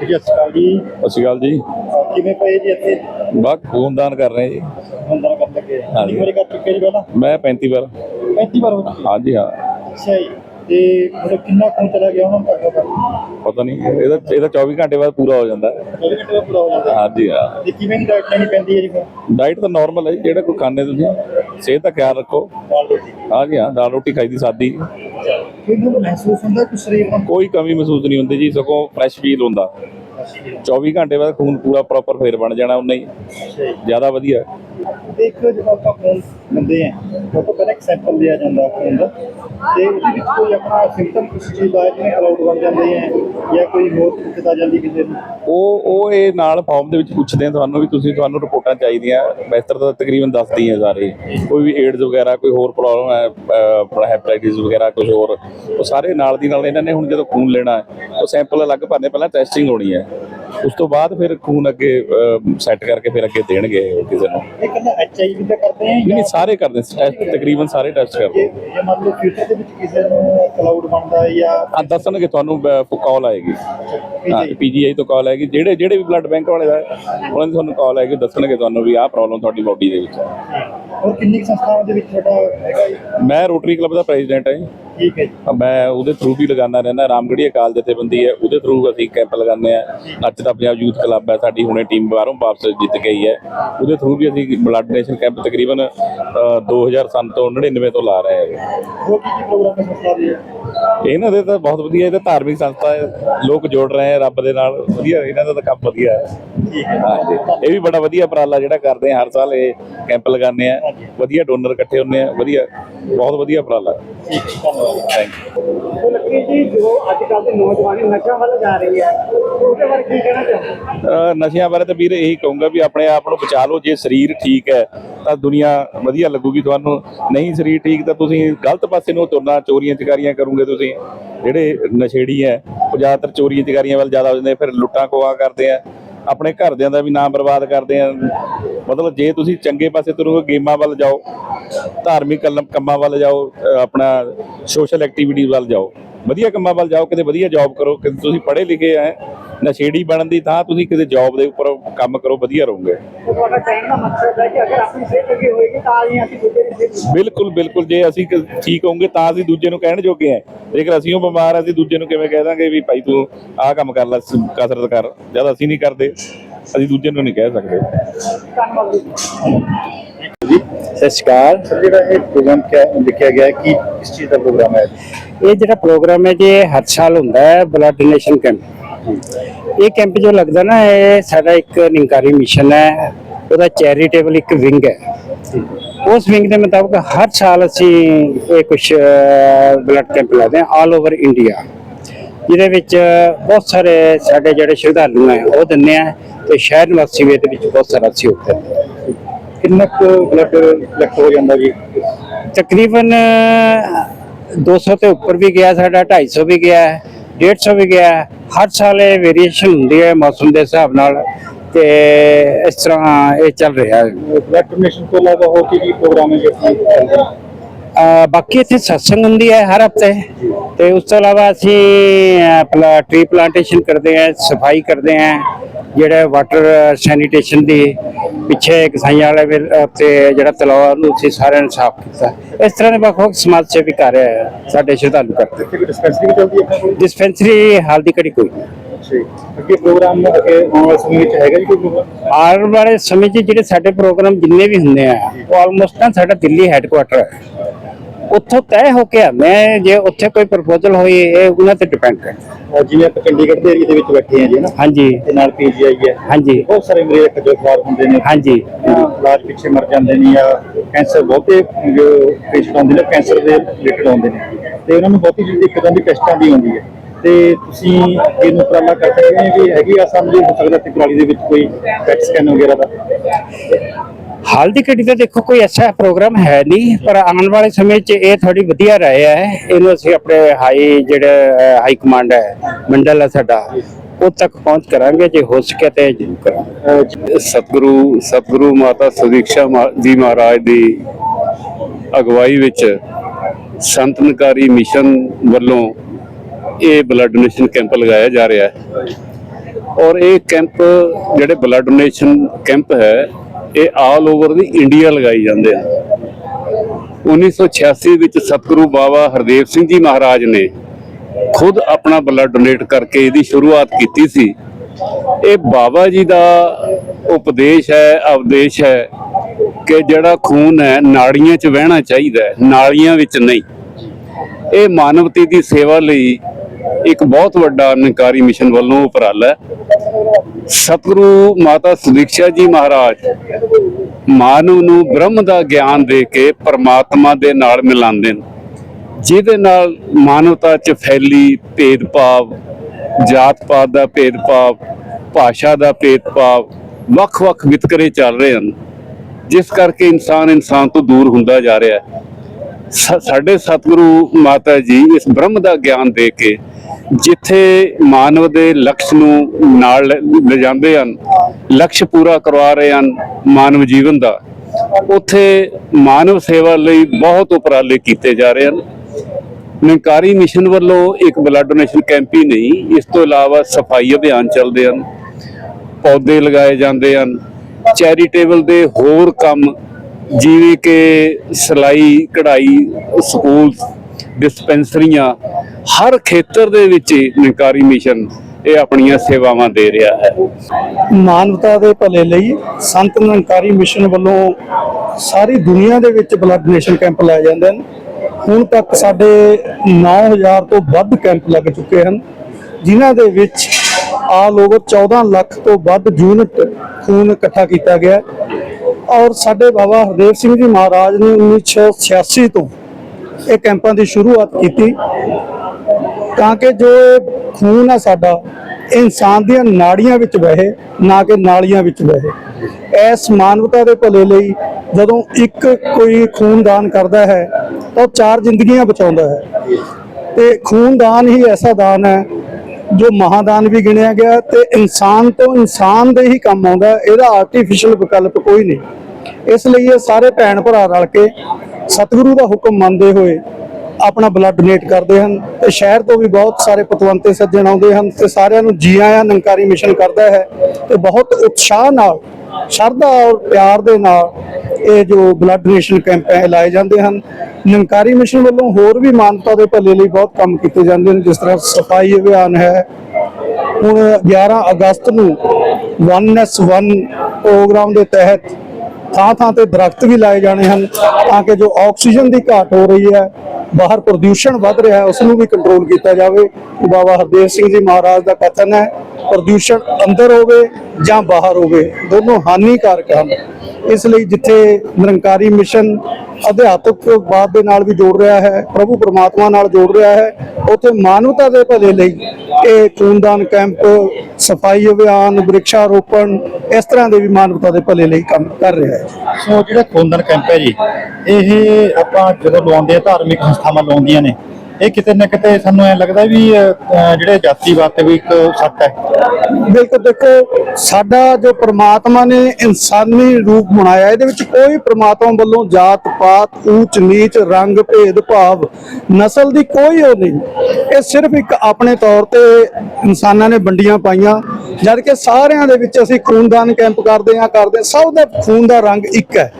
ਜੀ ਅਕਾਲ ਜੀ। ਸਤਿ ਸ਼੍ਰੀ ਅਕਾਲ ਜੀ। ਕਿਵੇਂ ਪਏ ਜੀ ਇੱਥੇ? ਬਸ ਖੂਨਦਾਨ ਕਰ ਰਹੇ ਜੀ। ਅੰਦਰ ਕਰ ਲੱਗੇ ਹਾਂਜੀ। ਚੁੱਕੇ ਜੀ ਪਹਿਲਾਂ? ਮੈਂ 35 ਵਾਰ। 35 ਵਾਰ ਹੋ ਚੁੱਕੀ ਹਾਂਜੀ ਹਾਂ। ਅੱਛਾ ਜੀ। ਤੇ ਮਤਲਬ ਕਿੰਨਾ ਖੂਨ ਚਲਾ ਗਿਆ ਉਹਨਾਂ ਦਾ ਪਤਾ ਨਹੀਂ ਇਹਦਾ ਇਹਦਾ 24 ਘੰਟੇ ਬਾਅਦ ਪੂਰਾ ਹੋ ਜਾਂਦਾ ਹੈ। 24 ਘੰਟੇ ਦਾ ਪੂਰਾ ਹੋ ਜਾਂਦਾ ਹਾਂਜੀ ਹਾਂ। ਤੇ ਕਿਵੇਂ ਦੀ ਡਾਈਟ ਲੈਣੀ ਪੈਂਦੀ ਹੈ ਜੀ ਫਿਰ? ਡਾਈਟ ਤਾਂ ਨਾਰਮਲ ਹੈ ਜੀ, ਜਿਹੜਾ ਕੋਈ ਖਾਣੇ ਤੁਸੀਂ ਸਿਹਤ ਦਾ ਖਿਆਲ ਰੱਖੋ। ਹਾਂਜੀ ਹਾਂ ਦਾਲ ਰੋਟੀ ਖਾਈ ਦੀ ਸਾਦੀ। ਫਿਰ ਤੁਹਾਨੂੰ ਮਹਿਸੂਸ ਹੁੰਦਾ ਕਿ ਸਰੀਰ ਨੂੰ? ਕੋਈ ਕਮੀ ਮਹਿਸੂਸ ਨਹੀਂ ਹੁੰਦੀ ਜੀ ਸਗੋਂ ਫਰੈਸ਼ ਫੀਲ ਹੁੰਦਾ। 24 ਘੰਟੇ ਬਾਅਦ ਖੂਨ ਪੂਰਾ ਪ੍ਰੋਪਰ ਫੇਰ ਬਣ ਜਾਣਾ ਉਨਾ ਹੀ। ਜ਼ਿਆਦਾ ਵਧੀਆ। ਤੇ ਇੱਕ ਜਦੋਂ ਆਪਾਂ ਖੂਨ ਦਿੰਦੇ ਆ ਉਹ ਤੋਂ ਪਹਿਲਾਂ ਇੱਕ ਸੈਂਪਲ ਲਿਆ ਜਾਂਦਾ ਖੂਨ ਦਾ। ਤੇ ਉਹਦੇ ਵਿੱਚ ਕੋਈ ਆਪਣਾ ਸਿੰਪਟਮ ਕਿਸ ਚੀਜ਼ ਦਾ ਜਿਵੇਂ ਕਲਾਉਡ ਬਣ ਜਾਂਦੇ ਆ, ਜਾਂ ਕੋਈ ਹੋਰ ਦਿੱਕਤ ਆ ਜਾਂਦੀ ਕਿਸੇ ਨੂੰ? ਉਹ ਉਹ ਇਹ ਨਾਲ ਫਾਰਮ ਦੇ ਵਿੱਚ ਪੁੱਛਦੇ ਆ ਤੁਹਾਨੂੰ ਵੀ ਤੁਸੀਂ ਤੁਹਾਨੂੰ ਰਿਪੋਰਟਾਂ ਚਾਹੀਦੀਆਂ। ਵੈਸਟਰ ਤਾਂ ਤਕਰੀਬਨ ਦੱਸਦੀ ਹੈ ਸਾਰੇ। ਕੋਈ ਵੀ ਏਡਜ਼ ਵਗੈਰਾ, ਕੋਈ ਹੋਰ ਪ੍ਰੋਬਲਮ ਹੈ ਆਪਣਾ ਹੈਪੇਟਾਈਟਿਸ ਵਗੈਰਾ ਕੁਝ ਹੋਰ। ਉਹ ਸਾਰੇ ਨਾਲ ਦੀ ਨਾਲ ਇਹਨਾਂ ਨੇ ਹੁਣ ਜਦੋਂ ਖੂਨ ਲੈਣਾ ਉਹ ਸੈਂਪਲ ਅਲੱਗ ਭਰਨੇ, ਪਹਿਲਾਂ ਟੈਸਟਿੰਗ ਹੋਣੀ ਹੈ। ਉਸ ਤੋਂ ਬਾਅਦ ਫਿਰ ਖੂਨ ਅੱਗੇ ਸੈੱਟ ਕਰਕੇ ਫਿਰ ਅੱਗੇ ਦੇਣਗੇ ਕਿਸੇ ਨੂੰ। ਇਹ ਕੱਲਾ ਐਚ ਆਈ ਵੀ ਦਾ ਕਰਦੇ ਆ ਨਹੀਂ ਨਹੀਂ ਸਾਰੇ ਕਰਦੇ ਟੈਸਟ ਤਕਰੀਬਨ ਸਾਰੇ ਟੈਸਟ ਕਰਦੇ ਜੇ ਮੰਨ ਲਓ ਫਿਊਚਰ ਦੇ ਵਿੱਚ ਕਿਸੇ ਨੂੰ ਕਲਾਉਡ ਬਣਦਾ ਹੈ ਜਾਂ ਆ ਦੱਸਣਗੇ ਤੁਹਾਨੂੰ ਕਾਲ ਆਏਗੀ। ਹਾਂ ਪੀਜੀਆਈ ਤੋਂ ਕਾਲ ਆਏਗੀ। ਜਿਹੜੇ ਜਿਹੜੇ ਵੀ ਬਲੱਡ ਬੈਂਕ ਵਾਲੇ ਦਾ ਉਹਨਾਂ ਦੀ ਤੁਹਾਨੂੰ ਕਾਲ ਆਏਗੀ ਦੱਸਣਗੇ ਤੁਹਾਨੂੰ ਵੀ ਆਹ ਪ੍ਰੋਬਲਮ ਤੁਹਾਡੀ ਬਾਡੀ ਦੇ ਵਿੱਚ ਹੈ। ਹੋਰ ਕਿੰਨੀ ਸੰਸਥਾਵਾਂ ਦੇ ਵਿੱਚ ਤੁਹਾਡਾ ਹੈਗਾ ਜੀ? ਮੈਂ ਰੋਟਰੀ ਕਲੱਬ ਦਾ ਪ੍ਰੈਜ਼ੀਡੈਂਟ ਹਾਂ ਜੀ। ਠੀਕ ਹੈ ਜੀ। ਮੈਂ ਉਹਦੇ ਥਰੂ ਵੀ ਲਗਾਉਂਦਾ ਰਹਿੰਦਾ ਰਾਮਗੜ੍ਹੀ ਅਕਾਲ ਜਥੇਬੰਦੀ ਹੈ। ਉਹਦੇ ਥਰੂ ਅਸੀਂ ਕੈਂਪ ਲਗਾਉਂਦੇ ਆ ਅੱਜ ਦਾ ਪੰਜਾਬ ਯੂਥ ਕਲੱਬ ਹੈ ਸਾਡੀ ਹੁਣੇ ਟੀਮ ਬਾਹਰੋਂ ਵਾਪਸ ਜਿੱਤ ਗਈ ਹੈ। ਉਹਦੇ ਥਰੂ ਵੀ ਅਸੀਂ ਬਲੱਡ ਡੋਨੇਸ਼ਨ ਕੈਂਪ ਤਕਰੀਬਨ ਅ, 2003 ਤੋਂ 99 ਤੋਂ ਲਾ ਰਹੇ ਹਾਂ ਹੋਰ ਕੀ ਪ੍ਰੋਗਰਾਮ ਹੈ ਸੰਸਥਾ ਦੇ? ਇਹਨਾਂ ਦੇ ਤਾਂ ਬਹੁਤ ਵਧੀਆ ਇਹ ਤਾਂ ਧਾਰਮਿਕ ਸੰਸਥਾ ਹੈ ਲੋਕ ਜੋੜ ਰਹੇ ਆ ਰੱਬ ਦੇ ਨਾਲ ਵਧੀਆ ਇਹਨਾਂ ਦਾ ਤਾਂ ਕੰਮ ਵਧੀਆ ਹੈ। ਠੀਕ ਹੈ। ਇਹ ਵੀ ਬੜਾ ਵਧੀਆ ਉਪਰਾਲਾ ਜਿਹੜਾ ਕਰਦੇ ਆ ਹਰ ਸਾਲ ਇਹ ਕੈਂਪ ਲਗਾਉਂਦੇ ਆ ਵਧੀਆ ਡੋਨਰ ਇਕੱਠੇ ਹੁੰਦੇ ਆ ਵਧੀਆ ਬਹੁਤ ਵਧੀਆ ਉਪਰਾਲਾ। ਠੀਕ ਹੈ ਥੈਂਕ ਯੂ ਸੋ ਲੱਕੀ ਜੀ ਜੋ ਅੱਜ ਕੱਲ੍ਹ ਦੇ ਨੌਜਵਾਨੀ ਨਸ਼ਿਆਂ ਵੱਲ ਜਾ ਰਹੀ ਹੈ ਉਹਦੇ ਬਾਰੇ ਕੀ ਕਹਿਣਾ ਚਾਹੁੰਦੇ ਨਸ਼ਿਆਂ ਬਾਰੇ ਤਾਂ ਵੀਰ ਇਹੀ ਕਹੂੰਗਾ ਵੀ ਆਪਣੇ ਆਪ ਨੂੰ ਬਚਾ ਲਓ ਜੇ ਸਰੀਰ ਠੀਕ ਹੈ ਤਾਂ ਦੁਨੀਆ ਵਧੀਆ ਲੱਗੂਗੀ ਤੁਹਾਨੂੰ ਨਹੀਂ ਸਰੀਰ ਠੀਕ ਤਾਂ ਤੁਸੀਂ ਗਲਤ ਪਾਸੇ ਨੂੰ ਤੁਰਨਾ ਚੋਰੀਆਂ ਚਕਾਰੀਆਂ ਕਰੋਗੇ ਤੁਸੀਂ ਜਿਹੜੇ ਨਸ਼ੇੜੀ ਹੈ ਉਹ ਜ਼ਿਆਦਾਤਰ ਚੋਰੀਆਂ ਚਕਾਰੀਆਂ ਵੱਲ ਜ਼ਿਆਦਾ ਹੋ ਜਾਂਦੇ ਫਿਰ ਲੁੱਟਾਂ ਖੋਹਾਂ ਕਰਦੇ ਆ ਆਪਣੇ ਘਰਦਿਆਂ ਦਾ ਵੀ ਨਾਮ ਬਰਬਾਦ ਕਰਦੇ ਆ। ਮਤਲਬ ਜੇ ਤੁਸੀਂ ਚੰਗੇ ਪਾਸੇ ਤੁਰੋਗੇ ਗੇਮਾਂ ਵੱਲ ਜਾਓ, ਧਾਰਮਿਕ ਕਲਮ- ਕੰਮਾਂ ਵੱਲ ਜਾਓ ਆਪਣਾ ਸੋਸ਼ਲ ਐਕਟੀਵਿਟੀ ਵੱਲ ਜਾਓ। ਵਧੀਆ ਕੰਮਾਂ ਵੱਲ ਜਾਓ, ਕਿਤੇ ਵਧੀਆ ਜੌਬ ਕਰੋ, ਕਿਤੇ ਤੁਸੀਂ ਪੜ੍ਹੇ ਲਿਖੇ ਆ ਨਸ਼ੇੜੀ ਬਣਨ ਦੀ ਥਾਂ ਤੁਸੀਂ ਕਿਤੇ ਜੌਬ ਦੇ ਉੱਪਰ ਕੰਮ ਕਰੋ ਵਧੀਆ ਰਹੋਗੇ। ਹੋ ਤੁਹਾਡਾ ਕਹਿਣ ਦਾ ਮਕਸਦ ਹੈ ਕਿ ਅਗਰ ਆਪਣੀ ਸਿਹਤ ਅੱਗੇ ਹੋਏਗੀ ਤਾਂ ਹੀ ਅਸੀਂ ਦੂਜੇ ਦੀ ਸਿਹਤ ਬਿਲਕੁਲ ਬਿਲਕੁਲ ਜੇ ਅਸੀਂ ਠੀਕ ਹੋਵਾਂਗੇ ਤਾਂ ਅਸੀਂ ਦੂਜੇ ਨੂੰ ਕਹਿਣ ਜੋਗੇ ਆ ਜੇਕਰ ਅਸੀਂ ਉਹ ਬਿਮਾਰ ਆ ਅਸੀਂ ਦੂਜੇ ਨੂੰ ਕਿਵੇਂ ਕਹਿ ਦਾਂਗੇ ਵੀ ਭਾਈ ਤੂੰ ਆਹ ਕੰਮ ਕਰ ਲੈ ਕਸਰਤ ਕਰ। ਜਦ ਅਸੀਂ ਨਹੀਂ ਕਰਦੇ ਅਸੀਂ ਦੂਜੇ ਨੂੰ ਨਹੀਂ ਕਹਿ ਸਕਦੇ। ਧੰਨਵਾਦ ਜੀ। ਸਤਿ ਸ਼੍ਰੀ ਅਕਾਲ। ਜਿਹੜਾ ਇਹ ਪ੍ਰੋਗਰਾਮ ਲਿਖਿਆ ਗਿਆ ਹੈ ਕਿ ਕਿਸ ਚੀਜ਼ ਦਾ ਪ੍ਰੋਗਰਾਮ ਹੈ? ਇਹ ਜਿਹੜਾ ਪ੍ਰੋਗਰਾਮ ਹੈ ਜੀ ਹਰ ਸਾਲ ਹੁੰਦਾ ਹੈ ਬਲੱਡ ਡੋਨੇਸ਼ਨ ਕੈਂਪ ਇਹ ਕੈਂਪ ਜੋ ਲੱਗਦਾ ਨਾ ਇਹ ਸਾਡਾ ਇੱਕ ਨਿੰਕਾਰੀ ਮਿਸ਼ਨ ਹੈ। ਉਹਦਾ ਚੈਰੀਟੇਬਲ ਇੱਕ ਵਿੰਗ ਹੈ। ਉਸ ਵਿੰਗ ਦੇ ਮੁਤਾਬਕ ਹਰ ਸਾਲ ਅਸੀਂ ਇਹ ਕੁਝ ਬਲੱਡ ਕੈਂਪ ਲਾਉਂਦੇ ਹਾਂ ਆਲ ਓਵਰ ਇੰਡੀਆ ਜਿਹਦੇ ਵਿੱਚ ਬਹੁਤ ਸਾਰੇ ਸਾਡੇ ਜਿਹੜੇ ਸ਼ਰਧਾਲੂ ਹੈ ਉਹ ਦਿੰਦੇ ਆ ਤੇ ਸ਼ਹਿਰ ਨਿਵਾਸੀ ਵੀ ਇਹਦੇ ਵਿੱਚ ਬਹੁਤ ਸਾਰਾ ਸਹਿਯੋਗ ਦਿੰਦੇ ਆ। ਕਿੰਨਾ ਕੁ ਬਲੱਡ ਕਲੈਕਟ ਹੋ ਜਾਂਦਾ ਜੀ? ਤਕਰੀਬਨ 200 ਤੋਂ ਉੱਪਰ ਵੀ ਗਿਆ ਸਾਡਾ 250 ਵੀ ਗਿਆ ਹੈ, 150 ਵੀ ਗਿਆ। ਹਰ ਸਾਲ ਇਹ ਵੇਰੀਏਸ਼ਨ ਹੁੰਦੀ ਹੈ ਮੌਸਮ ਦੇ ਹਿਸਾਬ ਨਾਲ ਤੇ ਇਸ ਤਰ੍ਹਾਂ ਇਹ ਚੱਲ ਰਿਹਾ ਹੈ। ਬਲੱਡ ਡੋਨੇਸ਼ਨ ਤੋਂ ਇਲਾਵਾ ਹੋਰ ਕੀ ਕੀ ਪ੍ਰੋਗਰਾਮ ਹੈ ਜਿਹੜੇ ਬਾਕੀ ਇੱਥੇ ਸਤਸੰਗ ਹੁੰਦੀ ਹੈ ਹਰ ਹਫ਼ਤੇ। ਤੇ ਉਸ ਤੋਂ ਇਲਾਵਾ ਅਸੀਂ ਆਪਣਾ ਟ੍ਰੀ ਪਲਾਂਟੇਸ਼ਨ ਕਰਦੇ ਹਾਂ ਸਫ਼ਾਈ ਕਰਦੇ ਹਾਂ। ਜਿਹੜਾ ਵਾਟਰ ਸੈਨੀਟੇਸ਼ਨ ਦੀ ਪਿੱਛੇ ਕਸਾਈਆਂ ਵਾਲੇ ਵੇਲ- ਤੇ ਜਿਹੜਾ ਤਲਾਅ ਨੂੰ ਅਸੀਂ ਸਾਰਿਆਂ ਨੇ ਸਾਫ਼ ਕੀਤਾ। ਇਸ ਤਰ੍ਹਾਂ ਦੇ ਵੱਖ ਵੱਖ ਸਮਾਜ ਸੇਵੀ ਕਾਰਜ ਸਾਡੇ ਸ਼ਰਧਾਲੂ ਕਰਦੇ ਡਿਸਪੈਂਸਰੀ ਵੀ ਚੱਲਦੀ ਹੈ ਡਿਸਪੈਂਸਰੀ ਹਾਲ ਦੀ ਕੋਈ ਅੱਗੇ ਪ੍ਰੋਗਰਾਮ ਅੱਗੇ ਆਉਣ ਵਾਲੇ ਸਮੇਂ ਵਿੱਚ ਹੈਗਾ ਜੀ ਕੋਈ ਪ੍ਰੋਗਰਾਮ? ਆਉਣ ਵਾਲੇ ਸਮੇਂ 'ਚ ਜਿਹੜੇ ਸਾਡੇ ਪ੍ਰੋਗਰਾਮ ਜਿੰਨੇ ਵੀ ਹੁੰਦੇ ਆ ਉਹ ਆਲਮੋਸਟ ਨਾ ਸਾਡਾ ਦਿੱਲੀ ਹੈੱਡਕੁਆਟਰ ਹੈ। ਉੱਥੋਂ ਤੈਅ ਹੋ ਕੇ ਆਉਂਦੇ ਆ ਜੇ ਉੱਥੇ ਕੋਈ ਪ੍ਰਪੋਜ਼ਲ ਹੋਈ ਇਹ ਉਹਨਾਂ ਤੇ ਡਿਪੈਂਡ ਕਰਦਾ ਅਹ ਜਿਵੇਂ ਆਪਾਂ ਚੰਡੀਗੜ੍ਹ ਦੇ ਏਰੀਆ ਦੇ ਵਿੱਚ ਬੈਠੇ ਹਾਂ ਜੀ ਨਾ ਹਾਂਜੀ। ਤੇ ਨਾਲ ਪੀਜੀਆਈ ਹੈ। ਹਾਂਜੀ। ਬਹੁਤ ਸਾਰੇ ਮਰੀਜ਼ ਖੱਜਲ ਖੁਆਰ ਹੁੰਦੇ ਨੇ। ਹਾਂਜੀ। ਜਾਂ ਇਲਾਜ ਪਿੱਛੇ ਮਰ ਜਾਂਦੇ ਨੇ ਜਾਂ ਕੈਂਸਰ ਬਹੁਤੇ ਜੋ ਪੇਸ਼ੈਂਟ ਆਉਂਦੇ ਨੇ ਕੈਂਸਰ ਦੇ ਰਿਲੇਟਡ ਆਉਂਦੇ ਨੇ। ਤੇ ਉਹਨਾਂ ਨੂੰ ਬਹੁਤੀ ਜਿਹੜੀ ਦਿੱਕਤ ਆਉਂਦੀ ਟੈਸਟਾਂ ਦੀ ਆਉਂਦੀ ਹੈ। ਤੇ ਤੁਸੀਂ ਇਹਨੂੰ ਉਪਰਾਲਾ ਕਰ ਸਕਦੇ ਹੋ ਵੀ ਹੈਗੀ ਆ ਸਮਝੇ ਹੋ ਸਕਦਾ ਤੇ ਕੁਰਾਲੀ ਦੇ ਵਿੱਚ ਕੋਈ ਪੈਟ ਸਕੈਨ ਵਗੈਰਾ ਦਾ? ਹਾਲ ਦੀ ਘੜੀ ਤਾਂ ਦੇਖੋ ਕੋਈ ਐਸਾ ਪ੍ਰੋਗਰਾਮ ਹੈ ਨਹੀਂ, ਪਰ ਆਉਣ ਵਾਲੇ ਸਮੇਂ 'ਚ ਇਹ ਥੋੜੀ ਵਧੀਆ ਰਹੇ ਹੈ। ਇਹਨੂੰ ਅਸੀਂ ਆਪਣੇ ਹਾਈ ਜਿਹੜਾ ਹਾਈ ਕਮਾਂਡ ਹੈ, ਮੰਡਲ ਹੈ ਸਾਡਾ, ਉਹ ਤੱਕ ਪਹੁੰਚ ਕਰਾਂਗੇ, ਜੇ ਹੋ ਸਕੇ ਤੇ ਜ਼ਰੂਰ ਕਰਾਂਗੇ। ਸਤਿਗੁਰੂ ਸਤਿਗੁਰੂ ਮਾਤਾ ਸੁਦੀਕਸ਼ਾ ਜੀ ਮਹਾਰਾਜ ਦੀ ਅਗਵਾਈ ਵਿੱਚ ਸੰਤਨਕਾਰੀ ਮਿਸ਼ਨ ਵੱਲੋਂ ਇਹ ਬਲੱਡ ਡੋਨੇਸ਼ਨ ਕੈਂਪ ਲਗਾਇਆ ਜਾ ਰਿਹਾ ਹੈ। ਔਰ ਇਹ ਕੈਂਪ ਜਿਹੜੇ ਬਲੱਡ ਡੋਨੇਸ਼ਨ ਕੈਂਪ ਹੈ ਇਹ ਆਲ ਓਵਰ ਦੀ ਇੰਡੀਆ ਲਗਾਈ ਜਾਂਦੇ ਆ। 1986 ਵਿੱਚ ਸਤਿਗੁਰੂ ਬਾਬਾ ਹਰਦੇਵ ਸਿੰਘ ਜੀ ਮਹਾਰਾਜ ਨੇ ਖੁਦ ਆਪਣਾ ਬਲੱਡ ਡੋਨੇਟ ਕਰਕੇ ਇਹਦੀ ਸ਼ੁਰੂਆਤ ਕੀਤੀ ਸੀ। ਇਹ ਬਾਬਾ ਜੀ ਦਾ ਉਪਦੇਸ਼ ਹੈ ਉਪਦੇਸ਼ ਹੈ ਕਿ ਜਿਹੜਾ ਖੂਨ ਹੈ, ਨਾੜੀਆਂ 'ਚ ਵਹਿਣਾ ਚਾਹੀਦਾ ਨਾਲੀਆਂ ਵਿੱਚ ਨਹੀਂ। ਇਹ ਮਾਨਵਤੀ ਦੀ ਸੇਵਾ ਲਈ ਇੱਕ ਬਹੁਤ ਵੱਡਾ ਨਿਕਾਰੀ ਮਿਸ਼ਨ ਵੱਲੋਂ ਉਪਰਾਲਾ ਹੈ। ਸਤਿਗੁਰੂ ਮਾਤਾ ਸੁਦੀਕਸ਼ਾ ਜੀ ਮਹਾਰਾਜ ਮਾਨਵ ਨੂੰ ਬ੍ਰਹਮ ਦਾ ਗਿਆਨ ਦੇ ਕੇ ਪਰਮਾਤਮਾ ਦੇ ਨਾਲ ਮਿਲਾਉਂਦੇ ਨੇ। ਜਿਹਦੇ ਨਾਲ ਮਾਨਵਤਾ 'ਚ ਫੈਲੀ ਭੇਦਭਾਵ ਜਾਤ ਪਾਤ ਦਾ ਭੇਦਭਾਵ, ਭਾਸ਼ਾ ਦਾ ਭੇਦਭਾਵ ਵੱਖ-ਵੱਖ ਵਿਤਕਰੇ ਚੱਲ ਰਹੇ ਹਨ। ਜਿਸ ਕਰਕੇ ਇਨਸਾਨ ਇਨਸਾਨ ਤੋਂ ਦੂਰ ਹੁੰਦਾ ਜਾ ਰਿਹਾ ਹੈ। ਸਾਡੇ ਸਤਿਗੁਰੂ ਮਾਤਾ ਜੀ ਇਸ ਬ੍ਰਹਮ ਦਾ ਗਿਆਨ ਦੇ ਕੇ ਜਿੱਥੇ ਮਾਨਵ ਦੇ ਲਕਸ਼ ਨੂੰ ਨਾਲ ਲੈ- ਲਿਜਾਂਦੇ ਹਨ, ਲਕਸ਼ ਪੂਰਾ ਕਰਵਾ ਰਹੇ ਹਨ ਮਾਨਵ ਜੀਵਨ ਦਾ, ਉੱਥੇ ਮਾਨਵ ਸੇਵਾ ਲਈ ਬਹੁਤ ਉਪਰਾਲੇ ਕੀਤੇ ਜਾ ਰਹੇ ਹਨ। ਨਿਕਾਰੀ ਮਿਸ਼ਨ ਵੱਲੋਂ ਇੱਕ ਬਲੱਡ ਡੋਨੇਸ਼ਨ ਕੈਂਪ ਹੀ ਨਹੀਂ, ਇਸ ਤੋਂ ਇਲਾਵਾ ਸਫ਼ਾਈ ਅਭਿਆਨ ਚੱਲਦੇ ਹਨ, ਪੌਦੇ ਲਗਾਏ ਜਾਂਦੇ ਹਨ ਚੈਰੀਟੇਬਲ ਦੇ ਹੋਰ ਕੰਮ ਜਿਵੇਂ ਕਿ ਸਿਲਾਈ, ਕਢਾਈ, ਸਕੂਲ ਡਿਸਪੈਂਸਰੀਆਂ ਹਰ ਖੇਤਰ ਦੇ ਵਿੱਚ ਨਿਕਾਰੀ ਮਿਸ਼ਨ ਇਹ ਆਪਣੀਆਂ ਸੇਵਾਵਾਂ ਦੇ ਰਿਹਾ ਹੈ। ਮਾਨਵਤਾ ਦੇ ਭਲੇ ਲਈ ਸੰਤ ਨਿਰੰਕਾਰੀ ਮਿਸ਼ਨ ਵੱਲੋਂ ਸਾਰੀ ਦੁਨੀਆ ਦੇ ਵਿੱਚ ਬਲੱਡ ਡੋਨੇਸ਼ਨ ਕੈਂਪ ਲਾਏ ਜਾਂਦੇ ਹਨ। ਹੁਣ ਤੱਕ ਸਾਡੇ 9000 ਤੋਂ ਵੱਧ ਕੈਂਪ ਲੱਗ ਚੁੱਕੇ ਹਨ, ਜਿਨ੍ਹਾਂ ਦੇ ਵਿੱਚ ਆਲ ਓਵਰ 14 ਲੱਖ ਤੋਂ ਵੱਧ ਯੂਨਿਟ ਖੂਨ ਇਕੱਠਾ ਕੀਤਾ ਗਿਆ ਔਰ ਸਾਡੇ ਬਾਬਾ ਹਰਦੇਵ ਸਿੰਘ ਜੀ ਮਹਾਰਾਜ ਨੇ 1986 ਤੋਂ ਇਹ ਕੈਂਪਾਂ ਦੀ ਸ਼ੁਰੂਆਤ ਕੀਤੀ। ਤਾਂ ਕਿ ਜੋ ਇਹ ਖੂਨ ਆ ਸਾਡਾ ਇਨਸਾਨ ਦੀਆਂ ਨਾੜੀਆਂ ਵਿੱਚ ਵਹੇ, ਨਾ ਕਿ ਨਾਲੀਆਂ ਵਿੱਚ ਵਹੇ। ਇਸ ਮਾਨਵਤਾ ਦੇ ਭਲੇ ਲਈ ਜਦੋਂ ਇੱਕ ਕੋਈ ਖੂਨਦਾਨ ਕਰਦਾ ਹੈ, ਤਾਂ ਉਹ ਚਾਰ ਜ਼ਿੰਦਗੀਆਂ ਬਚਾਉਂਦਾ ਹੈ। ਤੇ ਖੂਨਦਾਨ ਹੀ ਐਸਾ ਦਾਨ ਹੈ, ਜੋ ਮਹਾਦਾਨ ਵੀ ਗਿਣਿਆ ਗਿਆ ਤੇ ਇਨਸਾਨ ਤੋਂ ਇਨਸਾਨ ਦੇ ਹੀ ਕੰਮ ਆਉਂਦਾ ਇਹਦਾ ਆਰਟੀਫੀਸ਼ੀਅਲ ਵਿਕਲਪ ਕੋਈ ਨਹੀਂ। ਇਸ ਲਈ ਇਹ ਸਾਰੇ ਭੈਣ ਭਰਾ ਰਲ ਕੇ ਸਤਿਗੁਰੂ ਦਾ ਹੁਕਮ ਮੰਨਦੇ ਹੋਏ ਆਪਣਾ ਬਲੱਡ ਡੋਨੇਟ ਕਰਦੇ ਹਨ ਤੇ ਸ਼ਹਿਰ ਤੋਂ ਵੀ ਬਹੁਤ ਸਾਰੇ ਪਤਵੰਤੇ ਸੱਜਣ ਆਉਂਦੇ ਹਨ ਤੇ ਸਾਰਿਆਂ ਨੂੰ ਜੀ ਆਇਆਂ ਨਿਰੰਕਾਰੀ ਮਿਸ਼ਨ ਕਰਦਾ ਹੈ ਤੇ ਬਹੁਤ ਉਤਸ਼ਾਹ ਨਾਲ, ਸ਼ਰਧਾ ਔਰ ਪਿਆਰ ਦੇ ਨਾਲ ਇਹ ਜੋ ਬਲੱਡ ਡੋਨੇਸ਼ਨ ਕੈਂਪ ਹੈ, ਇਹ ਲਾਏ ਜਾਂਦੇ ਹਨ। ਨੰਕਾਰੀ ਮਿਸ਼ਨ ਵੱਲੋਂ ਹੋਰ ਵੀ ਮਾਨਤਾ ਦੇ ਭਲੇ ਲਈ ਬਹੁਤ ਕੰਮ ਕੀਤੇ ਜਾਂਦੇ ਹਨ, ਜਿਸ ਤਰ੍ਹਾਂ ਸਫ਼ਾਈ ਅਭਿਆਨ ਹੈ। ਹੁਣ 11 ਅਗਸਤ ਨੂੰ 1S1 ਪ੍ਰੋਗਰਾਮ ਦੇ ਤਹਿਤ ਥਾਂ ਥਾਂ ਤੇ ਦਰਖਤ ਵੀ ਲਾਏ ਜਾਣੇ ਹਨ ਤਾਂ ਕਿ ਜੋ ਆਕਸੀਜਨ ਦੀ ਘਾਟ ਹੋ ਰਹੀ ਹੈ ਬਾਹਰ ਪ੍ਰਦੂਸ਼ਣ ਵੱਧ ਰਿਹਾ ਹੈ ਉਸ ਨੂੰ ਵੀ ਕੰਟਰੋਲ ਕੀਤਾ ਜਾਵੇ। ਬਾਬਾ ਹਰਦੇਵ ਸਿੰਘ ਜੀ ਮਹਾਰਾਜ ਦਾ ਕਥਨ ਹੈ, ਪ੍ਰਦੂਸ਼ਣ ਅੰਦਰ ਹੋਵੇ ਜਾਂ ਬਾਹਰ ਹੋਵੇ, ਦੋਨੋਂ ਹਾਨੀਕਾਰਕ ਹਨ। ਇਸ ਲਈ ਜਿੱਥੇ ਨਿਰੰਕਾਰੀ ਮਿਸ਼ਨ ਅਧਿਆਤਮਕਵਾਦ ਦੇ ਨਾਲ ਵੀ ਜੋੜ ਰਿਹਾ ਹੈ, ਪ੍ਰਭੂ ਪਰਮਾਤਮਾ ਨਾਲ ਜੋੜ ਰਿਹਾ ਹੈ, ਉੱਥੇ ਮਾਨਵਤਾ ਦੇ ਭਲੇ ਲਈ ਇਹ ਖੂਨਦਾਨ ਕੈਂਪ, ਸਫ਼ਾਈ ਅਭਿਆਨ ਬ੍ਰਿਕਸ਼ਾਰੋਪਣ ਇਸ ਤਰ੍ਹਾਂ ਦੇ ਵੀ ਮਾਨਵਤਾ ਦੇ ਭਲੇ ਲਈ ਕੰਮ ਕਰ ਰਿਹਾ ਹੈ। ਸੋ ਜਿਹੜਾ ਖੂਨਦਾਨ ਕੈਂਪ ਹੈ ਜੀ, ਇਹ ਆਪਾਂ ਜਦੋਂ ਲਵਾਉਂਦੇ ਆ ਧਾਰਮਿਕ ਸੰਸਥਾਵਾਂ ਲਾਉਂਦੀਆਂ ਨੇ। ਇਹ ਕਿਤੇ ਨਾ ਕਿਤੇ ਸਾਨੂੰ ਐ ਲੱਗਦਾ ਵੀ ਜਿਹੜੇ ਜਾਤੀ ਵਾਸਤੇ ਵੀ ਇੱਕ ਸੱਟ ਹੈ। ਬਿਲਕੁਲ ਦੇਖੋ, ਸਾਡਾ ਜੋ ਪ੍ਰਮਾਤਮਾ ਨੇ ਇਨਸਾਨੀ ਰੂਪ ਬਣਾਇਆ, ਇਹਦੇ ਵਿੱਚ ਕੋਈ ਪ੍ਰਮਾਤਮਾ ਵੱਲੋਂ ਜਾਤ ਪਾਤ, ਊਚ ਨੀਚ, ਰੰਗ, ਭੇਦ, ਭਾਵ ਨਸਲ ਦੀ ਕੋਈ ਉਹ ਨਹੀਂ। ਇਹ ਸਿਰਫ ਇੱਕ ਆਪਣੇ ਤੌਰ ਤੇ ਇਨਸਾਨਾਂ ਨੇ ਵੰਡੀਆਂ ਪਾਈਆਂ, ਜਦ ਕਿ ਸਾਰਿਆਂ ਦੇ ਵਿੱਚ ਅਸੀਂ ਖੂਨਦਾਨ ਕੈਂਪ ਕਰਦੇ ਹਾਂ, ਕਰਦੇ ਸਭ ਦਾ ਖੂਨ ਦਾ ਰੰਗ ਇੱਕ ਹੈ।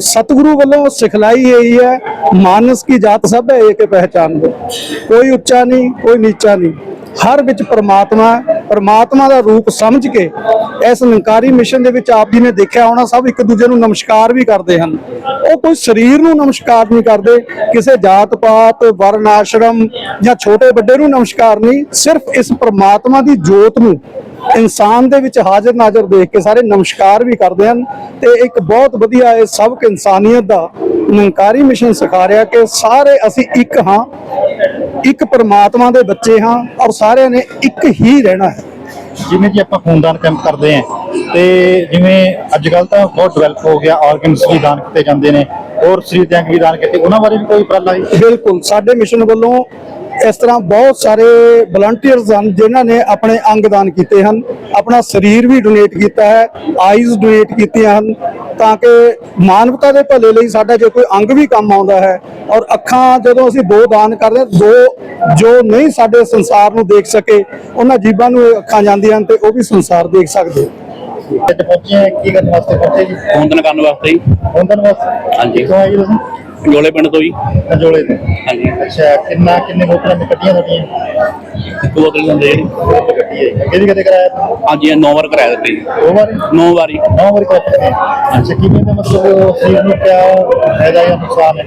ਸਤਿਗੁਰੂ ਵੱਲੋਂ ਸਿਖਲਾਈ ਇਹੀ ਹੈ, ਮਾਨਸ ਕੀ ਜਾਤ ਸਭ ਹੈ ਏਕ ਪਹਿਚਾਨ ਦੋ। ਕੋਈ ਉੱਚਾ ਨਹੀਂ, ਕੋਈ ਨੀਚਾ ਨਹੀਂ। ਹਰ ਵਿੱਚ ਪ੍ਰਮਾਤਮਾ ਹੈ। ਦਾ ਰੂਪ ਸਮਝ ਕੇ ਇਸ ਨਿੰਕਾਰੀ ਮਿਸ਼ਨ ਦੇ ਵਿੱਚ ਆਪ ਜੀ ਨੇ ਦੇਖਿਆ ਹੋਣਾ, ਸਭ ਇੱਕ ਦੂਜੇ ਨੂੰ ਨਮਸਕਾਰ ਵੀ ਕਰਦੇ ਹਨ। ਉਹ ਕੋਈ ਸਰੀਰ ਨੂੰ ਨਮਸਕਾਰ ਨਹੀਂ ਕਰਦੇ, ਕਿਸੇ ਜਾਤ ਪਾਤ ਵਰਨ ਆਸ਼ਰਮ ਜਾਂ ਛੋਟੇ ਵੱਡੇ ਨੂੰ ਨਮਸਕਾਰ ਨਹੀਂ, ਸਿਰਫ ਇਸ ਪ੍ਰਮਾਤਮਾ ਦੀ ਜੋਤ ਨੂੰ ਇਨਸਾਨ ਦੇ ਵਿੱਚ ਹਾਜ਼ਰ ਨਾਜ਼ਰ ਦੇਖ ਕੇ ਸਾਰੇ ਨਮਸਕਾਰ ਵੀ ਕਰਦੇ ਹਨ ਤੇ ਇੱਕ ਬਹੁਤ ਵਧੀਆ ਇਹ ਸਬਕ ਇਨਸਾਨੀਅਤ ਦਾ ਨਿੰਕਾਰੀ ਮਿਸ਼ਨ ਸਿਖਾ ਰਿਹਾ ਕਿ ਸਾਰੇ ਅਸੀਂ ਇੱਕ ਹਾਂ ਇੱਕ ਪ੍ਰਮਾਤਮਾ ਦੇ ਬੱਚੇ ਹਾਂ ਔਰ ਸਾਰਿਆਂ ਨੇ ਇੱਕ ਹੀ ਰਹਿਣਾ ਹੈ। ਜਿਵੇਂ ਕਿ ਆਪਾਂ ਖੂਨਦਾਨ ਕੈਂਪ ਕਰਦੇ ਆਂ ਤੇ ਜਿਵੇਂ ਅੱਜ ਕੱਲ ਤਾਂ ਬਹੁਤ ਡਿਵੈਲਪ ਹੋ ਗਿਆ ਆਰਗਨਸ ਵੀ ਦਾਨ ਕੀਤੇ ਜਾਂਦੇ ਨੇ ਹੋਰ ਸਰੀਰ ਦੇ ਅੰਗ ਵੀ ਦਾਨ ਕੀਤੇ ਉਹਨਾਂ ਬਾਰੇ ਵੀ ਕੋਈ ਉਪਰਾਲਾ ਹੈ ਬਿਲਕੁਲ ਸਾਡੇ ਮਿਸ਼ਨ ਵੱਲੋਂ ਇਸ ਤਰ੍ਹਾਂ ਬਹੁਤ ਸਾਰੇ ਵਲੰਟੀਅਰਸ ਹਨ ਜਿਨ੍ਹਾਂ ਨੇ ਆਪਣੇ ਅੰਗ ਦਾਨ ਕੀਤੇ ਹਨ। ਆਪਣਾ ਸਰੀਰ ਵੀ ਡੋਨੇਟ ਕੀਤਾ ਹੈ ਆਈਜ਼ ਡੋਨੇਟ ਕੀਤੀਆਂ ਹਨ ਤਾਂ ਕਿ ਮਾਨਵਤਾ ਦੇ ਭਲੇ ਲਈ ਸਾਡਾ ਜੇ ਕੋਈ ਅੰਗ ਵੀ ਕੰਮ ਆਉਂਦਾ ਹੈ ਔਰ ਅੱਖਾਂ ਜਦੋਂ ਅਸੀਂ ਦੋ ਦਾਨ ਕਰਦੇ ਹਾਂ, ਦੋ ਜੋ ਨਹੀਂ ਸਾਡੇ ਸੰਸਾਰ ਨੂੰ ਦੇਖ ਸਕੇ ਉਹਨਾਂ ਜੀਵਾਂ ਨੂੰ ਅੱਖਾਂ ਜਾਂਦੀਆਂ ਹਨ ਤੇ ਉਹ ਵੀ ਸੰਸਾਰ ਦੇਖ ਸਕਦੇ ਅੱਜ ਪਹੁੰਚੇ ਆ ਕੀ ਕਰਨ ਵਾਸਤੇ ਪਹੁੰਚੇ ਜੀ? ਫੋਨ ਕਰਨ ਵਾਸਤੇ ਹੁੰਦਨ ਵਾਸਤੇ। ਹਾਂਜੀ। ਕਿੱਥੋਂ ਆਏ ਜੀ ਤੁਸੀਂ? ਜੋਲੇ ਪਿੰਡ ਤੋਂ ਹੀ ਅਜੋਲੇ ਤੋਂ। ਹਾਂਜੀ। ਅੱਛਾ ਕਿੰਨਾ ਕਿੰਨੇ ਬੋਤਲਾਂ ਨੇ ਕੱਢੀਆਂ ਤੁਹਾਡੀਆਂ? ਇੱਕ ਬੋਤਲ ਹੁੰਦੇ ਜਿਹੜੀ ਕੱਢੀ ਹੈ ਕਿਹਦੀ ਕਦੇ ਕਰਾਇਆ ਹਾਂਜੀ ਇਹ 9 ਵਾਰ ਕਰਾਇਆ ਦਿੱਤੇ ਜੀ। ਦੋ ਵਾਰੀ? 9 ਵਾਰੀ ਨੌ ਵਾਰੀ ਕਰ ਚੁੱਕੇ ਹਾਂ ਅੱਛਾ ਕਿਵੇਂ ਦਾ ਮਤਲਬ ਸਰੀਰ ਨੂੰ ਕਿਆ ਫਾਇਦਾ ਜਾਂ ਨੁਕਸਾਨ ਹੈ?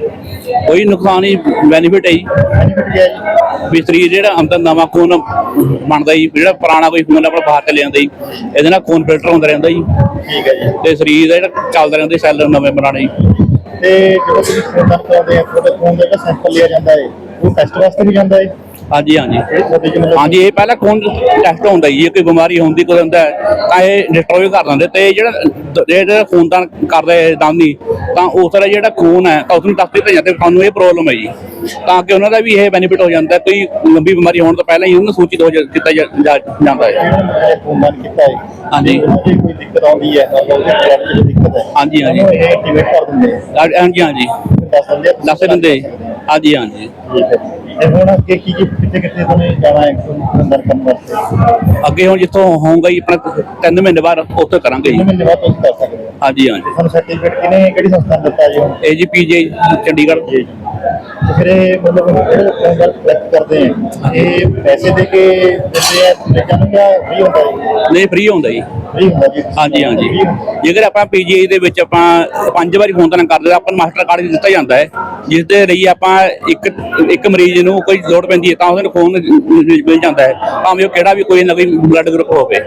ਕੋਈ ਨੁਕਸਾਨ ਨਹੀਂ ਬੈਨੀਫਿਟ ਹੈ ਜੀ। ਬੈਨੀਫਿਟ ਗਿਆ ਜੀ? ਵੀ ਸਰੀਰ ਜਿਹੜਾ ਅੰਦਰ ਨਵਾਂ ਖੂਨ ਬਣਦਾ ਜੀ ਜਿਹੜਾ ਪੁਰਾਣਾ ਕੋਈ ਖੂਨ ਆਪਣਾ ਬਾਹਰ ਚਲੇ ਜਾਂਦਾ ਜੀ ਇਹਦੇ ਨਾਲ ਖੂਨ ਫਿਲਟਰ ਹੁੰਦਾ ਰਹਿੰਦਾ ਜੀ। ਠੀਕ ਹੈ ਜੀ। ਤੇ ਸਰੀਰ ਦਾ ਜਿਹੜਾ ਚੱਲਦਾ ਰਹਿੰਦਾ ਸੈੱਲ ਨਵੇਂ ਬਣਾਉਣੇ ਜੀ। ਤੇ ਜਦੋਂ ਤੁਸੀਂ ਖੂਨ ਦਾਨ ਆ, ਤੁਹਾਡੇ ਖੂਨ ਦਾ ਜਿਹੜਾ ਸੈਂਪਲ ਲਿਆ ਜਾਂਦਾ ਹੈ ਉਹ ਟੈਸਟ ਵਾਸਤੇ ਵੀ ਜਾਂਦਾ ਹੈ ਹਾਂਜੀ ਹਾਂਜੀ ਹਾਂਜੀ ਇਹ ਪਹਿਲਾਂ ਖੂਨ ਟੈਸਟ ਹੁੰਦਾ ਜੀ ਕੋਈ ਬਿਮਾਰੀ ਹੁੰਦੀ ਕੋਈ ਹੁੰਦਾ ਤਾਂ ਇਹ ਡਿਸਟਰੋਏ ਕਰ ਦਿੰਦੇ ਤੇ ਜਿਹੜਾ ਜਿਹੜਾ ਖੂਨਦਾਨ ਕਰਦੇ ਦਾਨੀ ਤਾਂ ਉਸ ਤਰ੍ਹਾਂ ਜਿਹੜਾ ਖੂਨ ਹੈ ਤਾਂ ਉਸ ਨੂੰ ਦੱਸ ਦਿੱਤਾ ਜਾਂਦਾ ਤੁਹਾਨੂੰ ਇਹ ਪ੍ਰੋਬਲਮ ਹੈ ਜੀ ਤਾਂ ਕਿ ਉਹਨਾਂ ਦਾ ਵੀ ਇਹ ਬੈਨੀਫਿਟ ਹੋ ਜਾਂਦਾ। ਕੋਈ ਲੰਬੀ ਬਿਮਾਰੀ ਹੋਣ ਤੋਂ ਪਹਿਲਾਂ ਹੀ ਉਹਨੂੰ ਸੂਚਿਤ ਹੋ ਕੀਤਾ ਜਾਂਦਾ ਹੈ ਜਿਹੜਾ ਨੇ ਖੂਨ ਦਾਨ ਕੀਤਾ ਹੈ ਹਾਂਜੀ। ਕੋਈ ਦਿੱਕਤ ਆਉਂਦੀ ਹੈ ਹਾਂਜੀ, ਹਾਂਜੀ। ਹਾਂਜੀ ਹਾਂਜੀ ਦੱਸ ਦਿੰਦੇ ਆ ਤੁਸੀਂ ਦੱਸ ਦਿੰਦੇ ਹਾਂਜੀ ਹਾਂਜੀ ਠੀਕ ਹੈ ਤੇ ਹੁਣ ਅੱਗੇ ਕੀ ਕੀ ਕਿੱਥੇ ਕਿੱਥੇ ਤੁਹਾਨੂੰ ਜਾਣਾ ਹੈ ਦਾਨ ਕਰਨ ਵਾਸਤੇ? ਅੱਗੇ ਹੁਣ ਜਿੱਥੋਂ ਹੋਊਗਾ ਜੀ ਆਪਣਾ ਤਿੰਨ ਮਹੀਨੇ ਬਾਅਦ ਉੱਥੇ ਕਰਾਂਗੇ ਜੀ। ਕਿੰਨੇ ਮਹੀਨੇ ਬਾਅਦ ਤੁਸੀਂ ਕਰ ਸਕਦੇ ਹੋ। ਹਾਂਜੀ ਹਾਂਜੀ। ਤੁਹਾਨੂੰ ਸਰਟੀਫਿਕੇਟ ਕਿਨੇ ਕਿਹੜੀ ਸੰਸਥਾ ਨੇ ਦਿੱਤਾ ਜੀ ਹੁਣ? ਏਜੀਪੀਜੀ ਚੰਡੀਗੜ੍ਹ। ਜੀ ਤੇ ਫਿਰ ਇਹ ਮਤਲਬ ਜਿਹੜੇ ਖੂਨਦਾਨ ਕਲੈਕਟ ਕਰਦੇ ਆ? ਇਹ ਪੈਸੇ ਦੇ ਕੇ ਦਿੰਦੇ ਆ ਲੈ ਜਾਂਦੇ ਆ ਵੀ ਹੁੰਦਾ ਜੀ? ਨਹੀਂ ਫ੍ਰੀ ਹੁੰਦਾ ਜੀ। ਫ੍ਰੀ ਹੁੰਦਾ ਜੀ? ਹਾਂਜੀ ਹਾਂਜੀ। ਜੇਕਰ ਆਪਾਂ ਪੀਜੀਆਈ ਦੇ ਵਿੱਚ ਆਪਾਂ ਪੰਜ ਵਾਰੀ ਖੂਨਦਾਨ ਕਰਦੇ ਤਾਂ ਆਪਾਂ ਨੂੰ ਮਾਸਟਰ ਕਾਰਡ ਦਿੱਤਾ ਜਾਂਦਾ ਹੈ ਜਿਸ ਦੇ ਲਈ ਆਪਾਂ ਇੱਕ ਇੱਕ ਮਰੀਜ਼ ਨੂੰ ਕੋਈ ਲੋੜ ਪੈਂਦੀ ਹੈ ਤਾਂ ਉਹਦੇ ਨੂੰ ਖੂਨ ਮਿਲ ਜਾਂਦਾ ਹੈ, ਭਾਵੇਂ ਉਹ ਕਿਹੜਾ ਵੀ ਕੋਈ ਨਾ ਕੋਈ ਬਲੱਡ ਗਰੁੱਪ ਹੋਵੇ।